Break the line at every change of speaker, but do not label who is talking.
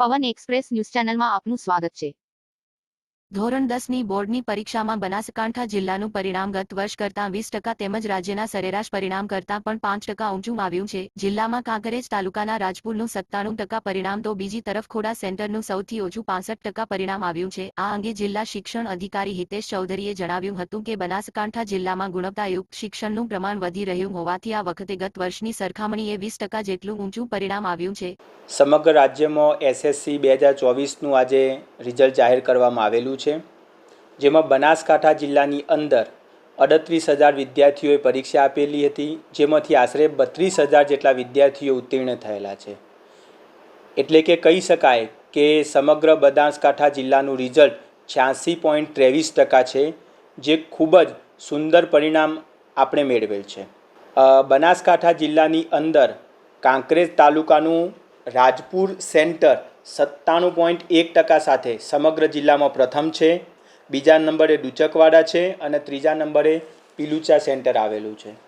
પવન express news ચેનલમાં આપનું સ્વાગત છે.
ધોરણ દસની બોર્ડની પરીક્ષામાં બનાસકાંઠા જિલ્લાનું પરિણામ ગત વર્ષ કરતાં વીસ ટકા તેમજ રાજ્યના સરેરાશ પરિણામ કરતાં પણ પાંચ ટકા ઊંચું આવ્યું છે. જિલ્લામાં કાંકરેજ તાલુકાના રાજપુરનું સત્તાણું ટકા પરિણામ તો બીજી તરફ ખોડા સેન્ટરનું સૌથી ઓછું પાસઠ ટકા પરિણામ આવ્યું છે. આ અંગે જિલ્લા શિક્ષણ અધિકારી હિતેશ ચૌધરીએ જણાવ્યું હતું કે બનાસકાંઠા જિલ્લામાં ગુણવત્તાયુક્ત શિક્ષણનું પ્રમાણ વધી રહ્યું હોવાથી આ વખતે ગત વર્ષની સરખામણીએ વીસ ટકા જેટલું ઊંચું પરિણામ આવ્યું છે.
સમગ્ર રાજ્યમાં એસએસસી બે હજાર ચોવીસનું આજે રિઝલ્ટ જાહેર કરવામાં આવેલું છે, જેમાં બનાસકાંઠા જિલ્લાની અંદર અડત્રીસ હજાર વિદ્યાર્થીઓએ પરીક્ષા આપેલી હતી, જેમાંથી આશરે બત્રીસ હજાર જેટલા વિદ્યાર્થીઓ ઉત્તીર્ણ થયેલા છે. એટલે કે કહી શકાય કે સમગ્ર બનાસકાંઠા જિલ્લાનું રિઝલ્ટ છ્યાસી પોઈન્ટ ત્રેવીસ ટકા છે, જે ખૂબ જ સુંદર પરિણામ આપણે મેળવેલ છે. બનાસકાંઠા જિલ્લાની અંદર કાંકરેજ તાલુકાનું રાજપુર સેન્ટર સત્તાણું પોઈન્ટ એક ટકા સાથે સમગ્ર જિલ્લામાં પ્રથમ છે. બીજા નંબરે ડુચકવાડા છે અને ત્રીજા નંબરે પીલુચા સેન્ટર આવેલું છે.